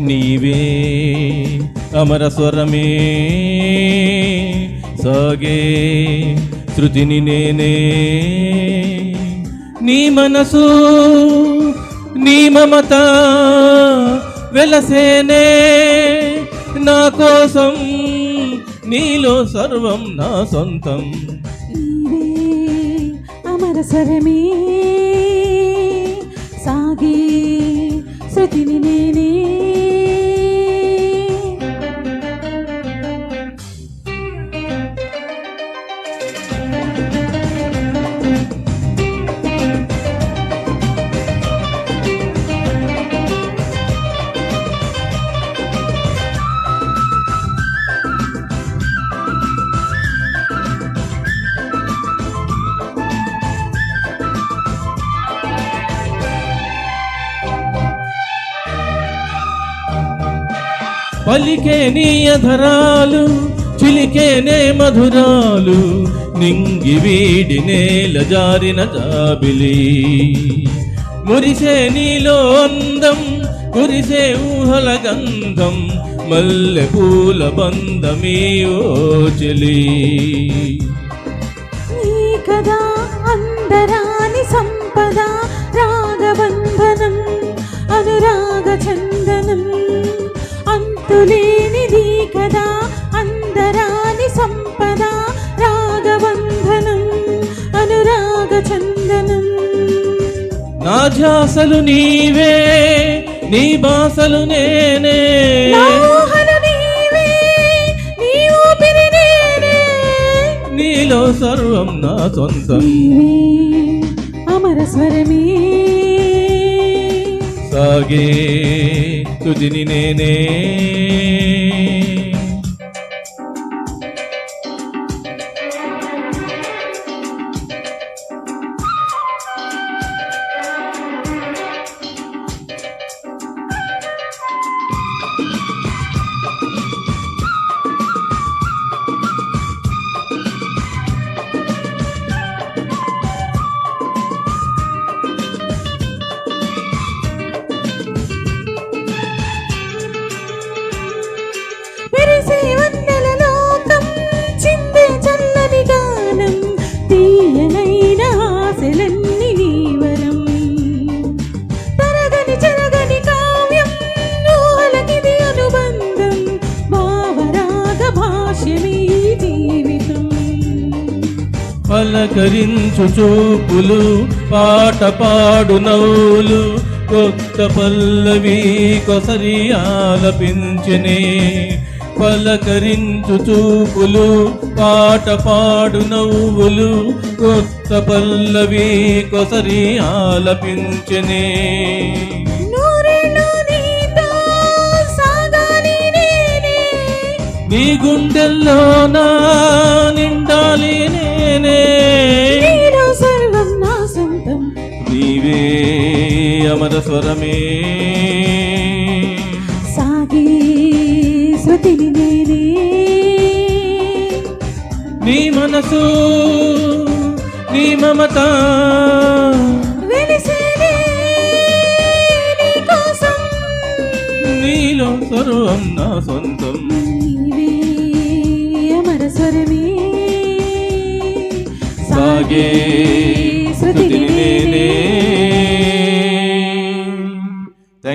నీవే అమర స్వరమే. సాగే శృతిని నేనే. నీ మనసు నీ మమత వెలసేనే. నా కోసం నీలో సర్వం నా సొంతం. నీవే అమర స్వరమే. సాగే శృతిని నేనే. పలికే నీ అధరాలు చిలికేనే మధురాలు నింగి వీడి నేల జారిన జాబిలి. మురిసే నీలో అందం కురిసే ఊహల గంధం మల్లె పూల బంధమీ ఓ చెలి. నీ కదా అందరాని సంపద నా ధ్యాసలు నీవే నీ బాసలు నేనే. నీలో సర్వం నా సొంతం. అమర స్వరమే. సాగే తుదిని నేనే. పలకరించు చూపులు పాట పాడు నవ్వులు కొత్త పల్లవి కొసరి ఆలపించనే. పలకరించు చూపులు పాట పాడు నవ్వులు కొత్త పల్లవి కొసరి ఆలపించనే. నీ గుండెల్లో నా నిండాలి నేనే. నీవే అమర స్వరమే సాగే శృతిని నేనే నీ మనసు నీ మమత నీలో సర్వం నా సొంతం నీవే అమర స్వరమే సాగే శృతిని నేనే